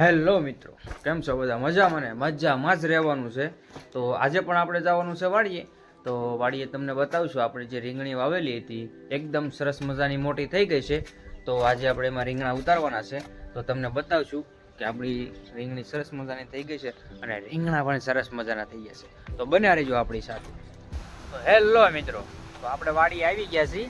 Hello મિત્રો, કેમ છો બધા? મજામાં ને? મજામાં જ રહેવાનું છે. તો આજે પણ આપણે જવાનું છે વાડીએ. તો વાડીએ તમને બતાવશું, આપણે જે રીંગણી વાવેલી હતી, એકદમ સરસ મજાની મોટી થઈ ગઈ છે. તો આજે આપણે એમાં રીંગણા ઉતારવાના છે. તો તમને બતાવશું કે આપણી રીંગણી સરસ મજાની થઈ ગઈ છે અને રીંગણા પણ સરસ મજાના થઈ ગયા છે. તો બન્યા રહેજો આપણી સાથે. તો હેલો મિત્રો, તો આપણે વાડી આવી ગયા છીએ.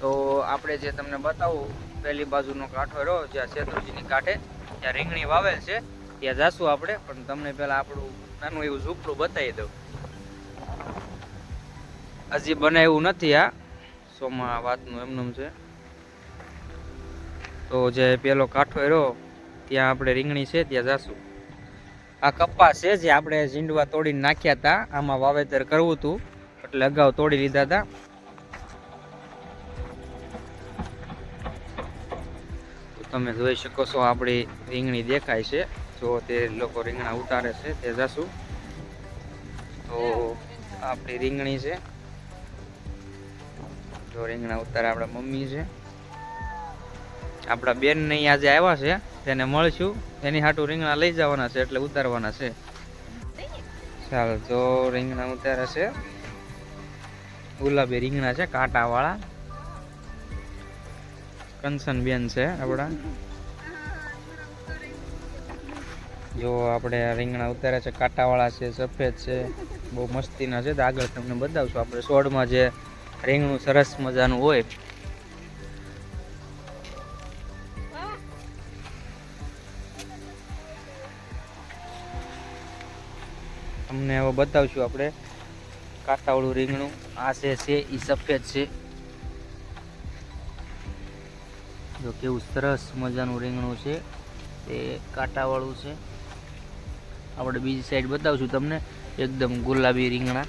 તો આપણે જે તમને બતાવું, પહેલી બાજુનો કાંઠો રહ્યો, જ્યાં શેત્રુજીની કાંઠે. ત્યાં રીંગણી વાવેલ છે, ત્યાં જાશું આપણે, પણ તમને પેલા આપણું નાનું એવું ઝૂંપડું બતાવી દઉં. હજી બનાવ્યું નથી આ, સોમાં વાતનું એમનું છે. તો જે પેલો કાંઠો રહ્યો, ત્યાં આપણે રીંગણી છે, ત્યાં જાશું. આ કપાસ છે, જે આપણે ઝીંડવા તોડીને નાખ્યા હતા, આમાં વાવેતર કરવું હતું, એટલે અગાઉ તોડી લીધા હતા. તમે જોઈ શકો છો આપણી રીંગણી દેખાય છે. જો તે લોકો રીંગણા ઉતારે છે, તે જશું. તો આપણી રીંગણી છે. જો રીંગણા ઉતારે આપણા મમ્મી છે. આપણા બેન ને આજે આવ્યા છે, તેને મળશું. એની હાટું રીંગણા લઈ જવાના છે, એટલે ઉતારવાના છે. ચાલ તો રીંગણા ઉતારે છે. ગુલાબી રીંગણા છે કાંટા વાળા બેન છે આપણા. જો આપણે રીંગણા ઉતાર્યા છે, કાંટાવાળા છે, સફેદ છે, બહુ મસ્તીના છે. તો આગળ તમને બતાવશું આપણે સોડમાં જે રીંગણું સરસ મજાનું હોય. તમને હવે બતાવશું આપણે કાંટાવાળું રીંગણું. આ છે એ સફેદ છે. જો કેવું સરસ મજાનું રીંગણું છે. તે કાંટાવાળું છે. આપણે બીજી સાઈડ બતાવશું તમને. એકદમ ગુલાબી રીંગણા.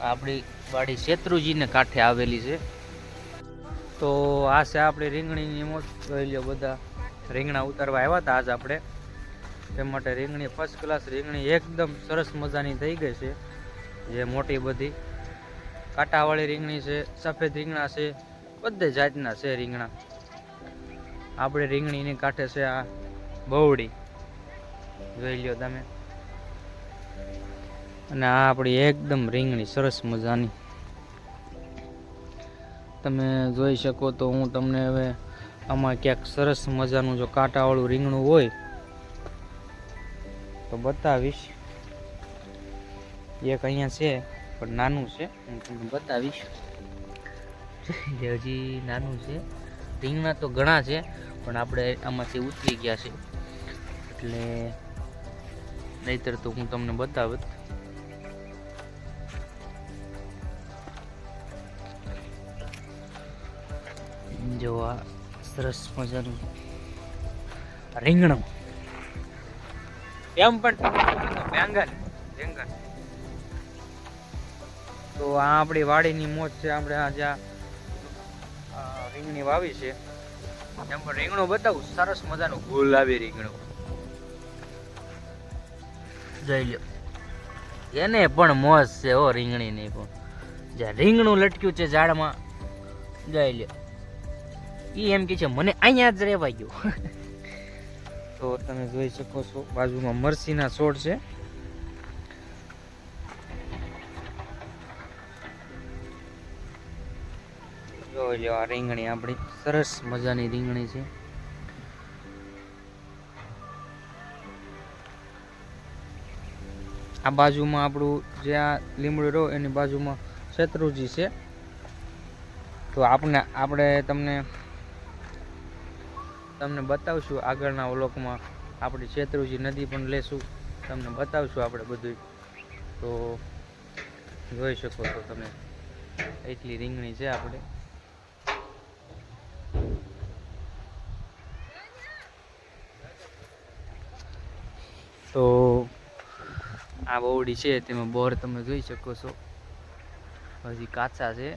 આપણી વાડી શેત્રુજીને કાંઠે આવેલી છે. તો આ છે આપણી રીંગણીની મોજ. જોઈ લો બધા રીંગણા ઉતારવા આવ્યા હતા આજ આપણે. તે માટે રીંગણી ફર્સ્ટ ક્લાસ રીંગણી એકદમ સરસ મજાની થઈ ગઈ છે. જે મોટી બધી કાંટાવાળી રીંગણી છે, સફેદ રીંગણા છે બધે જાતના છે રીંગણા. આપણે રીંગણીની કાંઠે છે આ બવડી જોઈ લ્યો તમે. અને આ આપણી એકદમ રીંગણી, સરસ મજાની. તમે જોઈ શકો તો હું તમને હવે આમાં ક્યાંક સરસ મજાનું જો કાંટાવાળું રીંગણું હોય, તો બતાવીશ. એક અહીંયા છે, પણ નાનું છે, હું તમને બતાવીશ. જે હજી નાનું છે. રીંગણા તો ઘણા છે, પણ આપણે આમાંથી ઉતરી ગયા છે. એટલે નહીતર તો હું તમને બતાવત. જો આ સરસ મજાનું રીંગણું. એમ પણ બેંગન તો આ આપણી વાડીની મોજ છે, આપણે આ જ્યાં રીંગણી વાવી છે. એમ પણ રીંગણું બતાવું, સરસ મજાનું ગુલાબી રીંગણું. જોઈ લ્યો. એને પણ મોજ છે હો રીંગણીની પણ. જ્યાં રીંગણું લટક્યું છે ઝાડમાં, જોઈ લ્યો. એ એમ કે છે, મને અહીંયા જ રહેવા ગયો. તો તમે જોઈ શકો છો, બાજુમાં મરસીના છોડ છે. જોઈ લો આ રીંગણી આપણી સરસ મજાની રીંગણી છે. આ બાજુમાં આપણું જે આ લીમડું રહ્યો એની બાજુમાં શેત્રુજી છે. તો આપણે આપણે તમને તમને બતાવશું આગળના ઓલોકમાં આપણી શેત્રુજી નદી પણ લેશું. તમને બતાવશું આપણે બધું તો જોઈ શકો છો તમે. એટલી રીંગણી છે આપણે. તો આ બોવડી છે, તેમાં બોર તમે જોઈ શકો છો. હજી કાચા છે.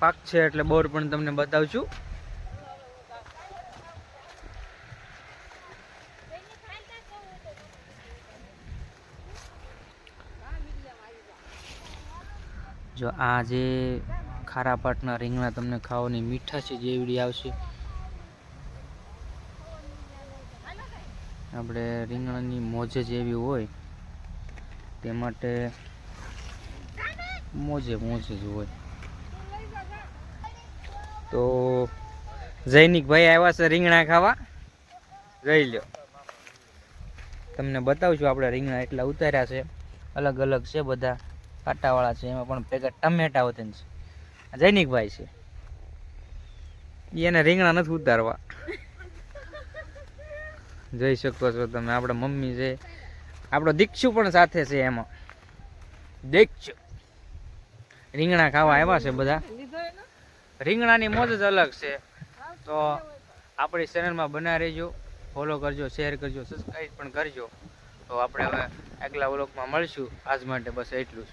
પાક છે એટલે બોર પણ તમને બતાવશું. જો આ જે ખારા પાટના રીંગણા તમને ખાવાની મીઠાશ જ એવડી આવશે. આપણે રીંગણાની મોજ જ એવી હોય, તે માટે મોજે મોજ જ હોય. તો જૈનિક ભાઈ આવ્યા છે રીંગણા ખાવા. જઈ લ્યો. તમને બતાવશું આપણે રીંગણા એટલા ઉતાર્યા છે. અલગ અલગ છે બધા. કાંટાવાળા છે, એમાં પણ ભેગા ટમેટા વતન છે. જૈનિકભાઈ છે. એને રીંગણા નથી ઉતારવા. જોઈ શકો છો તમે, આપણા મમ્મી છે. આપણો દીક્ષુ પણ સાથે છે એમાં. દીક્ષુ. રીંગણા ખાવા આવ્યા છે બધા. રીંગણાની મોજ જ અલગ છે. તો આપણી ચેનલમાં બના રહેજો. ફોલો કરજો શેર કરજો સબસ્ક્રાઈબ પણ કરજો. તો આપણે હવે આગલા વ્લોગમાં મળશું. આજ માટે બસ એટલું જ.